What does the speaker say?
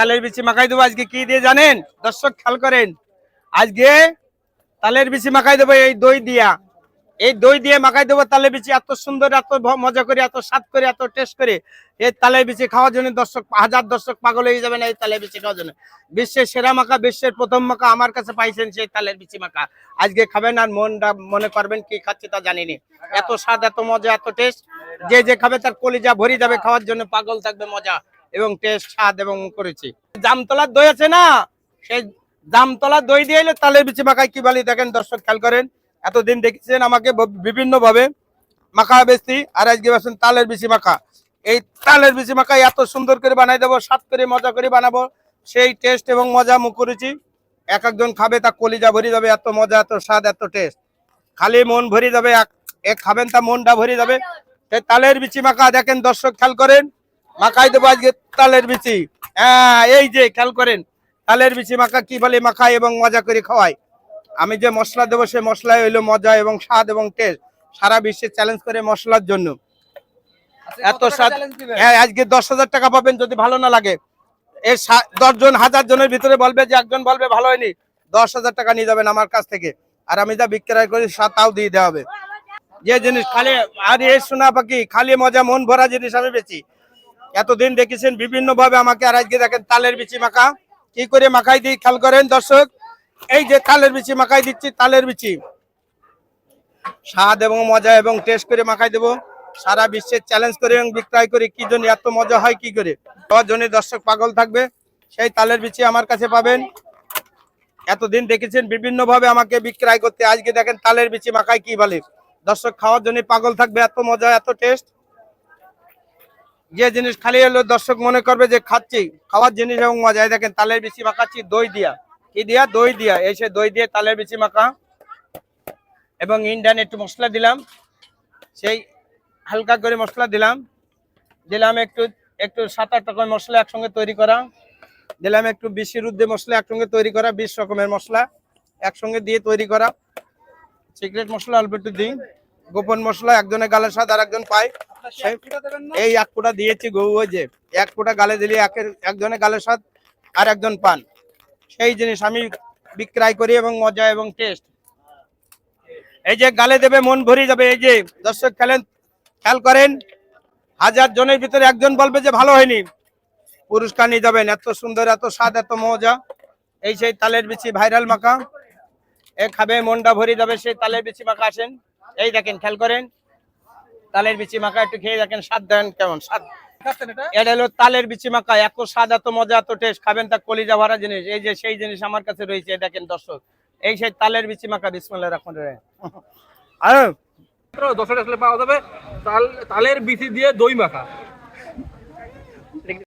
তালের বিচি মাখাই দেবো আজকে কি দিয়ে জানেন? দর্শক খেয়াল করেন। আজকে তালের বিচি মাখাই দেবো এই দই দিয়া। এই দই দিয়ে মাখাই দেবো তালের বিচি, এত সুন্দর, এত মজা করে, এত স্বাদ করে, এত টেস্ট করে। এই তালের বিচি খাওয়ার জন্য দর্শক, হাজার দর্শক পাগল হয়ে যাবেন এই তালের বিচি খাওয়ার জন্য। বিশ্বের সেরা মাখা, বিশ্বের প্রথম মাখা আমার কাছে পাইছেন সেই তালের বিচি মাখা। আজকে খাবেন আর মনটা, মনে করবেন কি খাচ্ছে তা জানিনি। এত স্বাদ, এত মজা, এত টেস্ট যে যে খাবে তার কলিজা ভরি যাবে, খাওয়ার জন্য পাগল থাকবে, মজা। এবং টেস্ট স্বাদ এবং করেছি। জামতলার দই আছে না? সেই জামতলার দই দিয়ে এলে তালের বিচি মাখায় কি বলি? দেখেন দর্শক, খেয়াল করেন। এতদিন দেখেছেন আমাকে বিভিন্ন ভাবে মাখা বেশি আর আজকে বেছেন তালের বিচি মাখা। এই তালের বিচি মাখা এত সুন্দর করে বানাই দেবো, স্বাদ করে, মজা করে বানাবো, সেই টেস্ট এবং মজা মুখ করেছি। এক একজন খাবে তা কলিজা ভরে যাবে, এত মজা, এত স্বাদ, এত টেস্ট খালি মন ভরে যাবে, এক খাবেন তা মনটা ভরে যাবে। তালের বিচি মাখা, দেখেন দর্শক, খেয়াল করেন। মাখাই দেবো আজকে তালের বিচি। হ্যাঁ এই যে খেয়াল করেন তালের বিচি মাখা কি বলে মাখায় এবং মজা করে খাওয়াই আমি যে মশলা দেবো সেই মশলায় হইল মজা এবং স্বাদ এবং টেস্ট সারা বিশ্বে চ্যালেঞ্জ করে মশলার জন্য। এত স্বাদ হ্যাঁ আজকে দশ হাজার টাকা পাবেন যদি ভালো না লাগে। এর দশ জন হাজার জনের ভিতরে বলবে যে একজন বলবে ভালো হয়নি। দশ হাজার টাকা নিয়ে যাবেন আমার কাছ থেকে। আর আমি যা বিক্রয় করি সা- তাও দিয়ে দেওয়া হবে। যে জিনিস খালি আর এই সোনা পাখি খালি মজা মন ভরা জিনিস আমি বেচি। এতদিন দেখেছেন বিভিন্ন ভাবে আমাকে, আর আজকে দেখেন তালের বিচি মাখা। কি করে মাখাই দিই, খেয়াল করেন দর্শক? এই যে তালের বিচি মাখাই দিচ্ছি, তালের বিচি। স্বাদ এবং মজা এবং টেস্ট করে মাখাই দেবো। সারা বিশ্বে চ্যালেঞ্জ করে এবং বিক্রয় করে, কি জন্য এত মজা হয়, কি করে? সবার জন্য দর্শক পাগল থাকবে, সেই তালের বিচি আমার কাছে পাবেন। এতদিন দেখেছেন বিভিন্ন ভাবে আমাকে বিক্রয় করতে, আজকে দেখেন তালের বিচি মাখাই কি বলে? দর্শক, খাওয়ার জন্য পাগল থাকবে, এত মজা, এত টেস্ট যে জিনিস খালি হলো দর্শক মনে করবে যে খাচ্ছি, খাওয়ার জিনিস এবং মজা। এই দেখেন, তালের বিচি মাখাচ্ছি, দই দিয়া। কি দিয়া? দই দিয়া। এসে দই দিয়ে তালের বিচি মাখা। এবং ইন্ডিয়ান একটু মশলা দিলাম। সেই হালকা করে মশলা দিলাম। দিলাম একটু একটু সাত আট রকমের মশলা একসঙ্গে তৈরি করা। দিলাম একটু বিশির উদ্দে মশলা একসঙ্গে তৈরি করা, বিশ রকমের মশলা একসঙ্গে দিয়ে তৈরি করা। সিক্রেট মশলা অল্প একটু দিই। গোপন মশলা একজনের গালের স্বাদ আর একজন পায় এই এক ফোঁটা দিয়েছি গৌ যে এক ফোঁটা গালে দিলে একের একজনের গালের স্বাদ আর একজন পান। সেই জিনিস আমি বিক্রয় করি এবং মজা এবং টেস্ট এই যে গালে দেবে মন ভরে যাবে। এই যে দর্শক খেলেন খেয়াল করেন হাজার জনের ভিতরে একজন বলবে যে ভালো হয়নি। পুরস্কার নিয়ে যাবেন এত সুন্দর এত স্বাদ এত মজা। এই সেই তালের বিচি ভাইরাল মাখা। এ খাবে মনটা ভরে যাবে সেই তালের বিচি মাখা আসেন। এই দেখেন খেয়াল করেন তালের বিচি মাখা একটু খেয়ে দেখেন স্বাদ দেন কেমন স্বাদ। এটা? হলো তালের বিচি মাখা এত স্বাদ এত মজা এত টেস্ট খাবেন তা কলিজা ভরা জিনিস। এই যে সেই জিনিস আমার কাছে রয়েছে এই দেখেন দর্শক। এই সেই তালের বিচি মাখা বিসমুল্লাহ রাখুন রে আর দশটা আসলে পাওয়া যাবে তাল তালের বিচি দিয়ে দই মাখা।